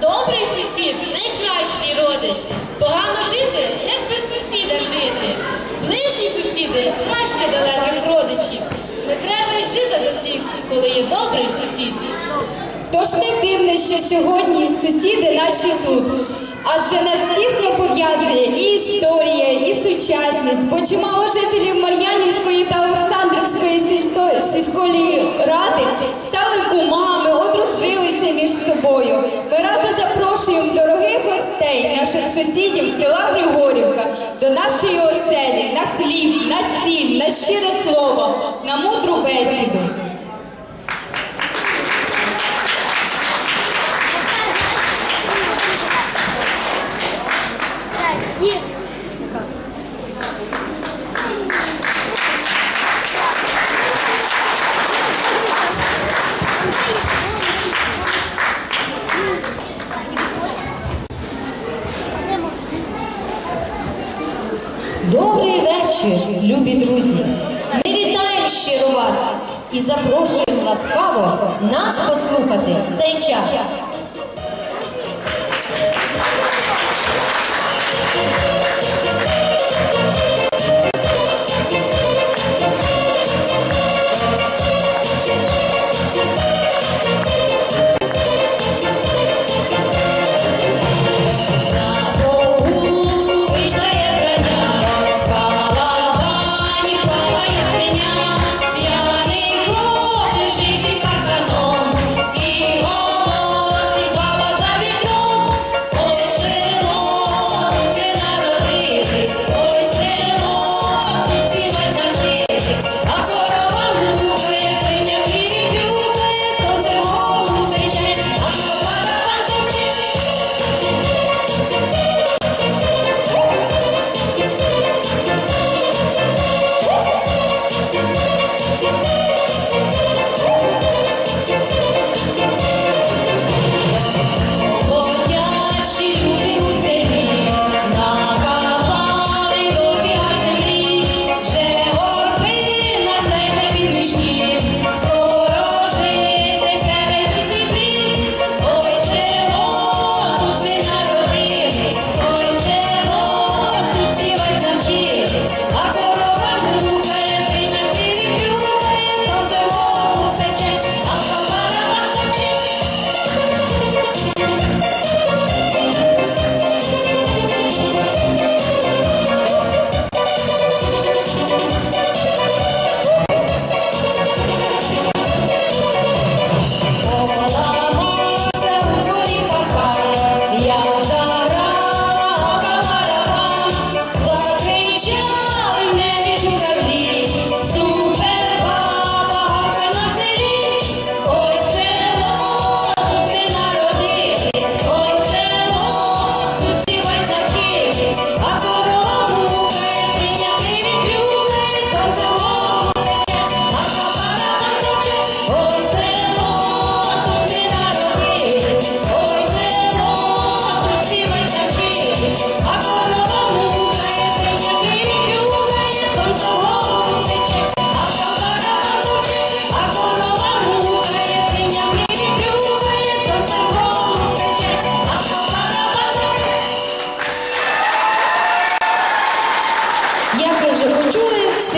Добрий сусід найкращий родич. Погано жити, як без сусіда жити. Ближні сусіди краще далеких родичів. Не треба й жити за всіх, коли є добрий сусід. Тож не дивно, що сьогодні сусіди наші тут. Адже нас тісно пов'язує і історія, і сучасність, бо чимало жителів Мар'янівської та Олександрівської сільської ради сусідів села Григорівка, до нашої оселі на хліб, на сіль, на щире слово, на мудру бесіду. Добрий любі друзі! Ми вітаємо щиро вас і запрошуємо ласкаво нас послухати цей час.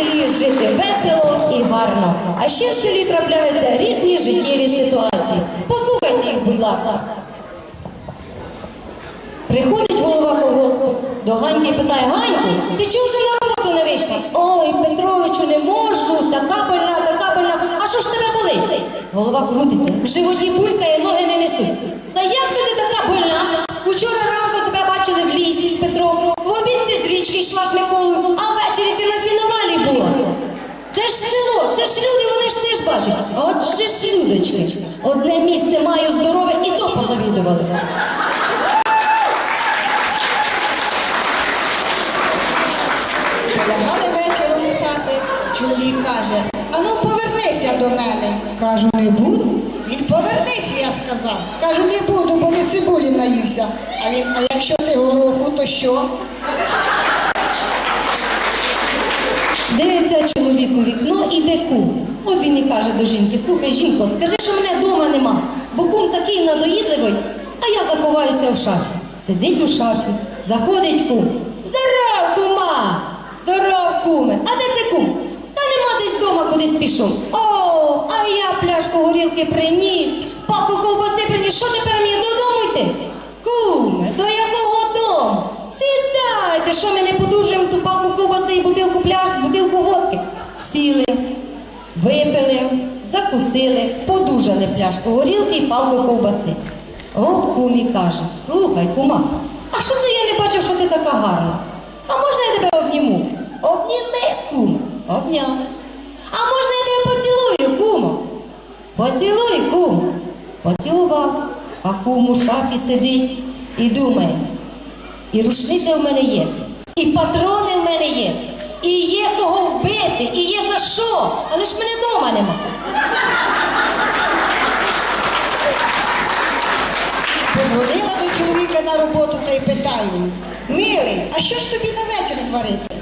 Селі жити весело і гарно. А ще в селі трапляються різні життєві ситуації. Послухайте їх, будь ласка. Приходить голова колгоспу до Ганьки і питає, Ганьку, ти чому за на роботу не вийшла? Ой, Петровичу, не можу, така больна, така больна. А що ж тебе болить? Голова крутиться, в животі булькає, ноги не несуть. Та як ти така больна? Учора ранку тебе бачили в лісі з Петром. В обід ти з річки йшла з Миколою, а ввечері ти на сіновалі була. Це ж село, це ж люди, вони ж теж бачать. Отже ж людочки. Одне місце маю здорове і то позавідували. Лягали вечором спати. Чоловік каже, ану повернися до мене. Кажу, не буду. Він повернися, я сказав. Кажу, не буду, бо ти цибулі наївся. А він, а якщо ти гороху, то що? Дивиться чоловік у вікно, іде кум. От він і каже до жінки: слухай, жінко, скажи, що мене вдома нема, бо кум такий надоїдливий, а я заховаюся в шафі. Сидить у шафі, заходить кум. Здоров, кума! Здоров, куме! А де це кум? Та нема десь дома кудись пішов. О, а я пляшку горілки приніс, палку ковбаси приніс. Що тепер мені додому йти? Куме, до якого дому? Сідайте, що ми не подужуємо ту палку ковбаси і бутилку пляш, бутилку водки. Сіли, випили, закусили, подужали пляшку горілки і палку ковбаси. О, кумі каже, слухай, кума, а що це я не бачив, що ти така гарна? А можна я тебе обніму? Обніми, кума, обняв. А можна я тебе поцілую, кумо? Поцілуй, кум. Поцілував, а кум у шафі сидить і думає. І рушниця в мене є, і патрони в мене є, вбити, і є за що, але ж мене дома нема. Подзвонила до чоловіка на роботу та й питаю, милий, а що ж тобі на вечір зварити?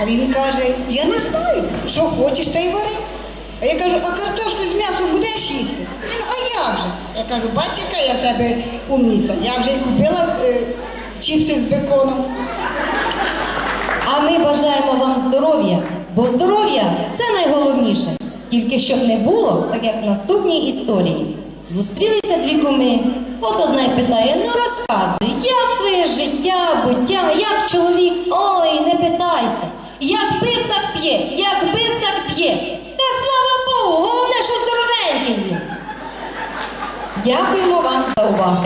А він каже, я не знаю, що хочеш, та й вари. А я кажу, а картошку з м'ясом будеш їсти? Він, а як же? Я кажу, бач, яка я в тебе умниця. Я вже й купила е, чіпси з беконом. А ми бажаємо вам здоров'я, бо здоров'я це найголовніше. Тільки щоб не було, так як в наступній історії. Зустрілися дві куми. От одна й питає: ну розказуй, як твоє життя, буття, як чоловік? Ой, не питайся. Як пив, так п'є, як бив, так п'є. Та слава Богу, головне, що здоровенький. Дякуємо вам за увагу.